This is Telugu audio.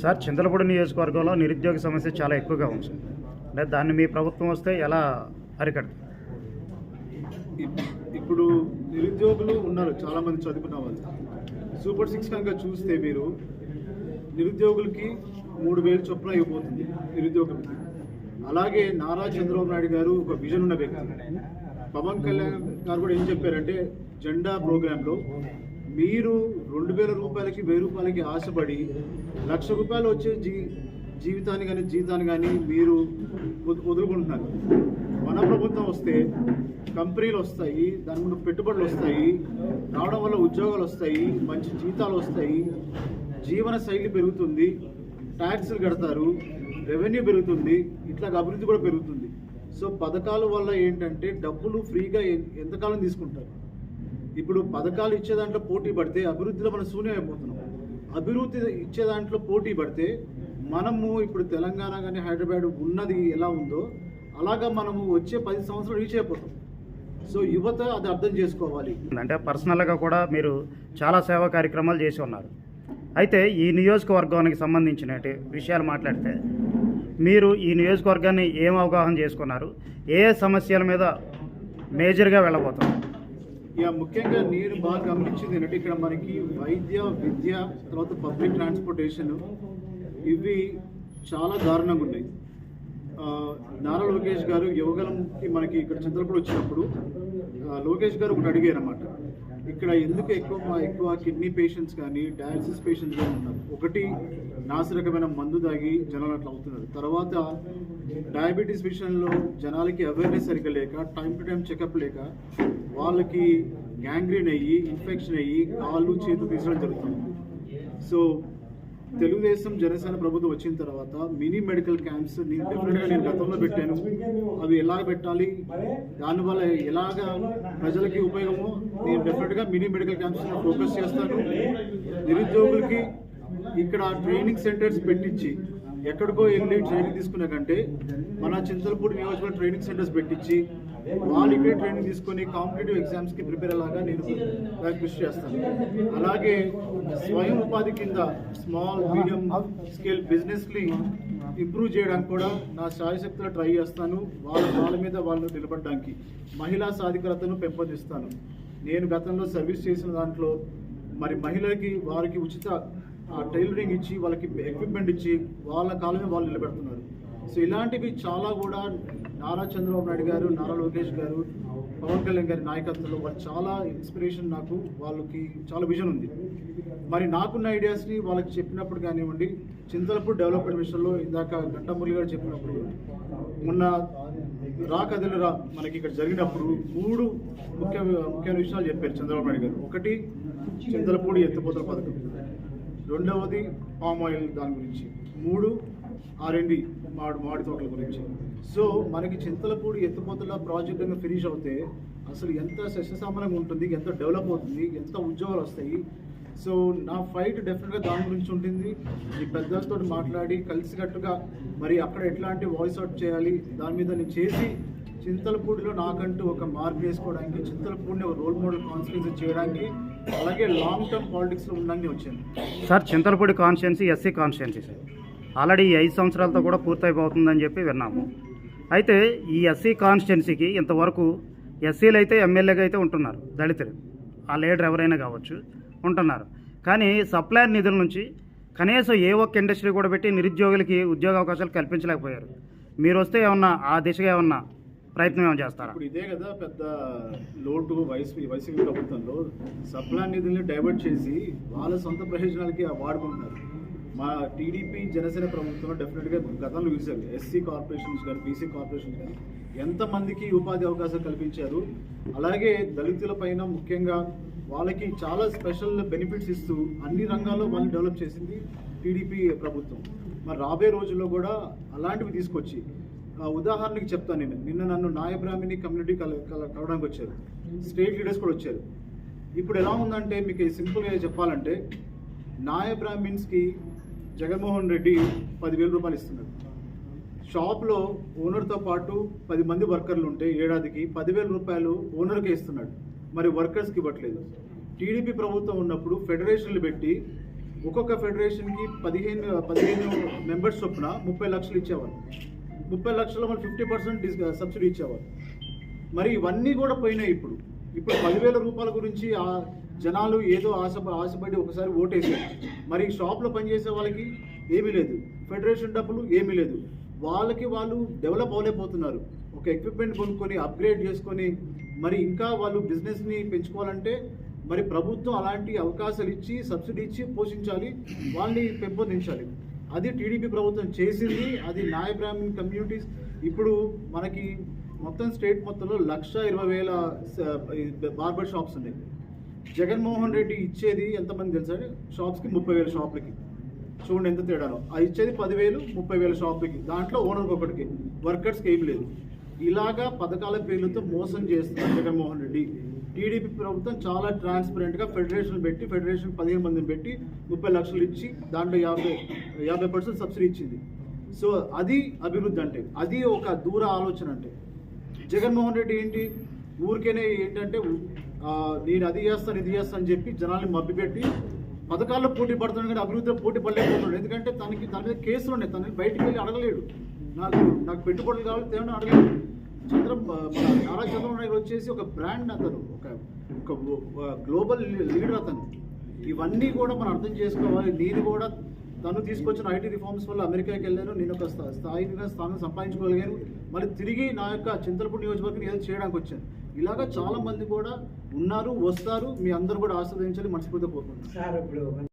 సార్ చింతలపూడి నియోజకవర్గంలో నిరుద్యోగ సమస్య చాలా ఎక్కువగా ఉంది సార్. అంటే దాన్ని మీ ప్రభుత్వం వస్తే ఎలా అరికడుతుంది? ఇప్పుడు నిరుద్యోగులు ఉన్నారు చాలామంది చదువుకున్న వాళ్ళు. సూపర్ సిక్స్ కనుక చూస్తే మీరు నిరుద్యోగులకి మూడు వేలు చొప్పున ఇవ్వబోతుంది నిరుద్యోగులకి అలాగే నారా చంద్రబాబు నాయుడు గారు ఒక విజన్ ఉన్న వ్యక్తి. పవన్ కళ్యాణ్ గారు కూడా ఏం చెప్పారంటే జెండా ప్రోగ్రాంలో మీరు రెండు వేల రూపాయలకి వెయ్యి రూపాయలకి ఆశపడి లక్ష రూపాయలు వచ్చే జీ జీవితాన్ని కానీ జీతాన్ని కానీ మీరు వదులుకుంటున్నారు. మన ప్రభుత్వం వస్తే కంపెనీలు వస్తాయి దాని ముందు పెట్టుబడులు వస్తాయి రావడం వల్ల ఉద్యోగాలు వస్తాయి మంచి జీతాలు వస్తాయి జీవన శైలి పెరుగుతుంది ట్యాక్సులు కడతారు రెవెన్యూ పెరుగుతుంది ఇట్లా అభివృద్ధి కూడా పెరుగుతుంది. సో పథకాల వల్ల ఏంటంటే డబ్బులు ఫ్రీగా ఎంతకాలం తీసుకుంటారు? ఇప్పుడు పథకాలు ఇచ్చే దాంట్లో పోటీ పడితే అభివృద్ధిలో మనం శూన్యం అయిపోతున్నాం అభివృద్ధి ఇచ్చే దాంట్లో పోటీ పడితే మనము ఇప్పుడు తెలంగాణ కానీ హైదరాబాద్ ఉన్నది ఎలా ఉందో అలాగా మనము వచ్చే పది సంవత్సరాలు రీచ్ అయిపోతాం. సో యువత అది అర్థం చేసుకోవాలి. అంటే పర్సనల్గా కూడా మీరు చాలా సేవా కార్యక్రమాలు చేసి ఉన్నారు. అయితే ఈ నియోజకవర్గానికి సంబంధించిన విషయాలు మాట్లాడితే మీరు ఈ నియోజకవర్గాన్ని ఏం అవగాహన చేసుకున్నారు? ఏ ఏ సమస్యల మీద మేజర్గా వెళ్ళబోతున్నారు? ఇక ముఖ్యంగా నేను బాగా గమనించింది ఏంటంటే ఇక్కడ మనకి వైద్య విద్య తర్వాత పబ్లిక్ ట్రాన్స్పోర్టేషన్ ఇవి చాలా దారుణంగా ఉన్నాయి. నారా లోకేష్ గారు యువగలంకి మనకి ఇక్కడ చంద్రపూడి వచ్చినప్పుడు లోకేష్ గారు ఒకటి అడిగారు అన్నమాట ఇక్కడ ఎందుకు ఎక్కువ ఎక్కువ కిడ్నీ పేషెంట్స్ కానీ డయాలసిస్ పేషెంట్స్ కానీ ఉన్నారు? ఒకటి నాసిరకమైన మందు తాగి జనాలు అట్లా అవుతున్నారు. తర్వాత డయాబెటీస్ విషయంలో జనాలకి అవేర్నెస్ సరిగ్గా లేక టైం టు టైం చెకప్ లేక వాళ్ళకి గ్యాంగ్రీన్ అయ్యి ఇన్ఫెక్షన్ అయ్యి కాళ్ళు చేతులు తీసడం జరుగుతుంది. సో తెలుగుదేశం జనసేన ప్రభుత్వం వచ్చిన తర్వాత మినీ మెడికల్ క్యాంప్స్ నేను డెఫినెట్గా నేను గతంలో పెట్టాను. అవి ఎలా పెట్టాలి? దానివల్ల ఎలాగ ప్రజలకి ఉపయోగమో నేను డెఫినెట్గా మినీ మెడికల్ క్యాంప్స్ ఫోకస్ చేస్తాను. నిరుద్యోగులకి ఇక్కడ ట్రైనింగ్ సెంటర్స్ పెట్టించి ఎక్కడికో వెళ్ళి ట్రైనింగ్ తీసుకునే కంటే మన చింతలపూడి నియోజకవర్గం ట్రైనింగ్ సెంటర్స్ పెట్టించి వాళ్ళు ఇక్కడే ట్రైనింగ్ తీసుకొని కాంపిటేటివ్ ఎగ్జామ్స్కి ప్రిపేర్ అలాగా నేను కృషి చేస్తాను. అలాగే స్వయం ఉపాధి కింద స్మాల్ మీడియం స్కేల్ బిజినెస్ని ఇంప్రూవ్ చేయడానికి కూడా నా శాయశక్తిలో ట్రై చేస్తాను. వాళ్ళ వాళ్ళ మీద వాళ్ళు నిలబడడానికి మహిళా సాధికారతను పెంపొందిస్తాను. నేను గతంలో సర్వీస్ చేసిన దాంట్లో మరి మహిళలకి వారికి ఉచిత ఆ, టైలరింగ్ ఇచ్చి వాళ్ళకి ఎక్విప్మెంట్ ఇచ్చి వాళ్ళ కాలమే వాళ్ళు నిలబెడుతున్నారు. సో ఇలాంటివి చాలా కూడా నారా చంద్రబాబు నాయుడు గారు నారా లోకేష్ గారు పవన్ కళ్యాణ్ గారి నాయకత్వంలో వాళ్ళు చాలా ఇన్స్పిరేషన్ నాకు వాళ్ళకి చాలా విజన్ ఉంది. మరి నాకున్న ఐడియాస్ని వాళ్ళకి చెప్పినప్పుడు కానివ్వండి చింతలపూడి డెవలప్మెంట్ విషయంలో ఇందాక గంటమూలి గారు చెప్పినప్పుడు మొన్న రా కథలు రా మనకి ఇక్కడ జరిగినప్పుడు మూడు ముఖ్య ముఖ్యమైన విషయాలు చెప్పారు చంద్రబాబు నాయుడు గారు. ఒకటి చింతలపూడి ఎత్తిపోతల పథకం. రెండవది పామ్ ఆయిల్ దాని గురించి. మూడు ఆర్ఎండి మాడి మామిడి తోటల గురించి. సో మనకి చింతలపూడి ఎత్తిపోతల ప్రాజెక్ట్ అనేది ఫినిష్ అవుతే అసలు ఎంత సస్యసామలంగా ఉంటుంది ఎంత డెవలప్ అవుతుంది ఎంత ఉద్యోగాలు వస్తాయి. సో నా ఫైట్ డెఫినెట్గా దాని గురించి ఉంటుంది. ఈ పెద్దలతో మాట్లాడి కలిసికట్టుగా మరి అక్కడ ఎట్లాంటి వాయిస్ అవుట్ చేయాలి దాని మీద నేను చేసి చింతలపూడిలో నాకంటూ ఒక మార్క్ వేసుకోవడానికి చింతలపూడిని ఒక రోల్ మోడల్ కాన్స్టిట్యూన్సీ చేయడానికి అలాగే లాంగ్ టర్మ్ పాలిటిక్స్లో ఉండడానికి వచ్చాను sir Chintalapudi constituency SC constituency sir already ఈ ఐదు సంవత్సరాలతో కూడా పూర్తయిపోతుందని చెప్పి విన్నాము. అయితే ఈ ఎస్సీ కాన్స్టిట్యున్సీకి ఇంతవరకు ఎస్సీలు అయితే ఎమ్మెల్యేగా అయితే ఉంటున్నారు దళితులు. ఆ లీడర్ ఎవరైనా కావచ్చు ఉంటున్నారు. కానీ సప్లయర్ నిధుల నుంచి కనీసం ఏ ఒక్క ఇండస్ట్రీ కూడా పెట్టి నిరుద్యోగులకి ఉద్యోగ అవకాశాలు కల్పించలేకపోయారు. మీరు వస్తే ఏమన్నా ఆ దిశగా ఏమన్నా ప్రయత్నం ఏమైనా చేస్తారా? ఇప్పుడు ఇదే కదా పెద్ద లోటు వైసీపీ వైసీపీ ప్రభుత్వంలో సప్లా నిధుల్ని డైవర్ట్ చేసి వాళ్ళ సొంత ప్రయోజనాలకి వాడుకుంటున్నారు. మా టీడీపీ జనసేన ప్రభుత్వం డెఫినెట్గా గతంలో చూసారు ఎస్సీ కార్పొరేషన్స్ కానీ బీసీ కార్పొరేషన్స్ కానీ ఎంతమందికి ఉపాధి అవకాశాలు కల్పించారు. అలాగే దళితుల పైన ముఖ్యంగా వాళ్ళకి చాలా స్పెషల్ బెనిఫిట్స్ ఇస్తూ అన్ని రంగాల్లో వాళ్ళని డెవలప్ చేసింది టీడీపీ ప్రభుత్వం. మరి రాబోయే రోజుల్లో కూడా అలాంటివి తీసుకొచ్చి ఉదాహరణకి చెప్తాను నేను. నిన్న నన్ను నాయబ్రాహ్మిని కమ్యూనిటీ కల కల- కలవడానికి వచ్చారు. స్టేట్ లీడర్స్ కూడా వచ్చారు. ఇప్పుడు ఎలా ఉందంటే మీకు సింపుల్గా చెప్పాలంటే నాయబ్రాహ్మిన్స్కి జగన్మోహన్ రెడ్డి పదివేల రూపాయలు ఇస్తున్నారు. షాప్లో ఓనర్తో పాటు పది మంది వర్కర్లు ఉంటే ఏడాదికి పదివేల రూపాయలు ఓనర్కే ఇస్తున్నాడు. మరి వర్కర్స్కి ఇవ్వట్లేదు. టీడీపీ ప్రభుత్వం ఉన్నప్పుడు ఫెడరేషన్లు పెట్టి ఒక్కొక్క ఫెడరేషన్కి పదిహేను పదిహేను మెంబర్స్ చొప్పున ముప్పై లక్షలు ఇచ్చేవారు ముప్పై లక్షలు మన ఫిఫ్టీ పర్సెంట్ సబ్సిడీ ఇచ్చేవారు మరి ఇవన్నీ కూడా పోయినాయి ఇప్పుడు. ఇప్పుడు పదివేల రూపాయల గురించి జనాలు ఏదో ఆశ ఆశపడి ఒకసారి ఓటేసారు మరి షాప్లో పనిచేసే వాళ్ళకి ఏమీ లేదు. ఫెడరేషన్ డబ్బులు ఏమీ లేదు. వాళ్ళకి వాళ్ళు డెవలప్ అవ్వలేకపోతున్నారు. ఒక ఎక్విప్మెంట్ కొనుక్కొని అప్గ్రేడ్ చేసుకొని మరి ఇంకా వాళ్ళు బిజినెస్ని పెంచుకోవాలంటే మరి ప్రభుత్వం అలాంటి అవకాశాలు ఇచ్చి సబ్సిడీ ఇచ్చి పోషించాలి. వాళ్ళని పెంపొందించాలి. అది టీడీపీ ప్రభుత్వం చేసింది. అది నాయ బ్రాహ్మణ్ కమ్యూనిటీస్. ఇప్పుడు మనకి మొత్తం స్టేట్ మొత్తంలో లక్ష ఇరవై వేల బార్బర్ షాప్స్ ఉన్నాయి. జగన్మోహన్ రెడ్డి ఇచ్చేది ఎంతమంది తెలుసా? షాప్స్కి ముప్పై వేల షాపులకి. చూడండి ఎంత తేడానో. ఆ ఇచ్చేది పదివేలు ముప్పై వేల షాపులకి. దాంట్లో ఓనర్కి ఒకటికి వర్కర్స్కి ఏం లేదు. ఇలాగా పథకాల పేర్లతో మోసం చేస్తున్నారు జగన్మోహన్ రెడ్డి. టీడీపీ ప్రభుత్వం చాలా ట్రాన్స్పరెంట్గా ఫెడరేషన్ పెట్టి ఫెడరేషన్ పదిహేను మందిని పెట్టి ముప్పై లక్షలు ఇచ్చి దాంట్లో యాభై యాభై పర్సెంట్ సబ్సిడీ ఇచ్చింది. సో అది అభివృద్ధి అంటే అది ఒక దూర ఆలోచన అంటే. జగన్మోహన్ రెడ్డి ఏంటి? ఊరికేనే ఏంటంటే నేను అది చేస్తాను ఇది చేస్తాను అని చెప్పి జనాల్ని మబ్బిపెట్టి పథకాల్లో పోటీ పడుతున్నాడు కానీ అభివృద్ధిలో పోటీ పడలేకపోతున్నాడు. ఎందుకంటే తనకి తన మీద కేసులు ఉన్నాయి. తనని బయటికి వెళ్ళి అడగలేడు. నాకు నాకు పెట్టుబడులు కావాలి తేమని అడగలేదు చంద్ర మన నారా చంద్రబాబు నాయుడు వచ్చేసి ఒక బ్రాండ్ అతను ఒక ఒక గ్లోబల్ లీడర్ అతను. ఇవన్నీ కూడా మనం అర్థం చేసుకోవాలి. నేను కూడా తను తీసుకొచ్చిన ఐటీ రిఫార్మ్స్ వల్ల అమెరికాకి వెళ్ళాను. నేను ఒక స్థాయి స్థాయిగా స్థానం సంపాదించుకోగలిగాను. మళ్ళీ తిరిగి నా యొక్క చింతలపూడి నియోజకవర్గం ఏదో చేయడానికి వచ్చాను. ఇలాగా చాలా మంది కూడా ఉన్నారు వస్తారు. మీ అందరూ కూడా ఆస్వాదించాలి మనస్ఫూర్తిగా కోరుకుంటున్నాను